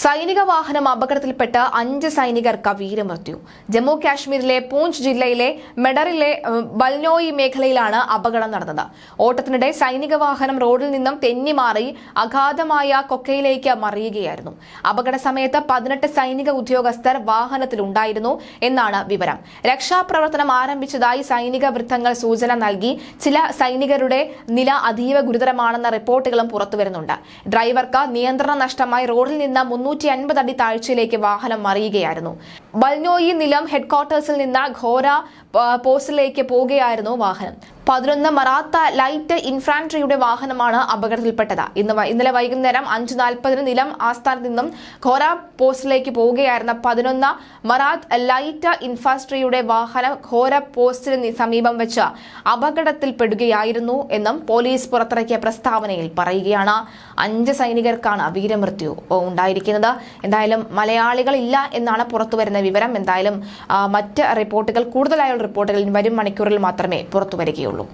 സൈനിക വാഹനം അപകടത്തിൽപ്പെട്ട് അഞ്ച് സൈനികർക്ക് വീരമൃത്യു. ജമ്മു കാശ്മീരിലെ പൂഞ്ച് ജില്ലയിലെ മെഡറിലെ ബൽനോയി മേഖലയിലാണ് അപകടം നടന്നത്. ഓട്ടത്തിനിടെ സൈനിക വാഹനം റോഡിൽ നിന്നും തെന്നിമാറി അഗാധമായ കൊക്കയിലേക്ക് മറിയുകയായിരുന്നു. അപകട സമയത്ത് പതിനെട്ട് സൈനിക ഉദ്യോഗസ്ഥർ വാഹനത്തിലുണ്ടായിരുന്നു എന്നാണ് വിവരം. രക്ഷാപ്രവർത്തനം ആരംഭിച്ചതായി സൈനിക വൃത്തങ്ങൾ സൂചന നൽകി ചില സൈനികരുടെ നില അതീവ ഗുരുതരമാണെന്ന റിപ്പോർട്ടുകളും പുറത്തുവരുന്നുണ്ട്. ഡ്രൈവർക്ക് നിയന്ത്രണ നഷ്ടമായി റോഡിൽ നിന്ന് മുന്നൂറ്റി അൻപത് അടി താഴ്ചയിലേക്ക് വാഹനം മറിയുകയായിരുന്നു. ബൽനോയി നിലം ഹെഡ്ക്വാർട്ടേഴ്സിൽ നിന്ന് ഘോര പോസ്റ്റിലേക്ക് പോവുകയായിരുന്നു വാഹനം. പതിനൊന്ന് മറാത്ത ലൈറ്റ് ഇൻഫ്രാൻട്രിയുടെ വാഹനമാണ് അപകടത്തിൽപ്പെട്ടത്. ഇന്ന് ഇന്നലെ വൈകുന്നേരം അഞ്ച് നാൽപ്പതിന് നിലം ആസ്ഥാനത്ത് നിന്നും ഘോര പോസ്റ്റിലേക്ക് പോവുകയായിരുന്ന പതിനൊന്ന് മറാത്ത് ലൈറ്റ് ഇൻഫ്രാസ്ട്രിയുടെ വാഹനം ഘോര പോസ്റ്റിന് സമീപം വെച്ച് അപകടത്തിൽപ്പെടുകയായിരുന്നു എന്നും പോലീസ് പുറത്തിറക്കിയ പ്രസ്താവനയിൽ പറയുകയാണ്. അഞ്ച് സൈനികർക്കാണ് വീരമൃത്യു ഉണ്ടായിരിക്കുന്നത്. എന്തായാലും മലയാളികളില്ല എന്നാണ് പുറത്തുവരുന്ന വിവരം. എന്തായാലും മറ്റ് റിപ്പോർട്ടുകൾ കൂടുതലായുള്ള റിപ്പോർട്ടുകൾ വരും മണിക്കൂറിൽ മാത്രമേ പുറത്തു പറ്റുള്ളൂ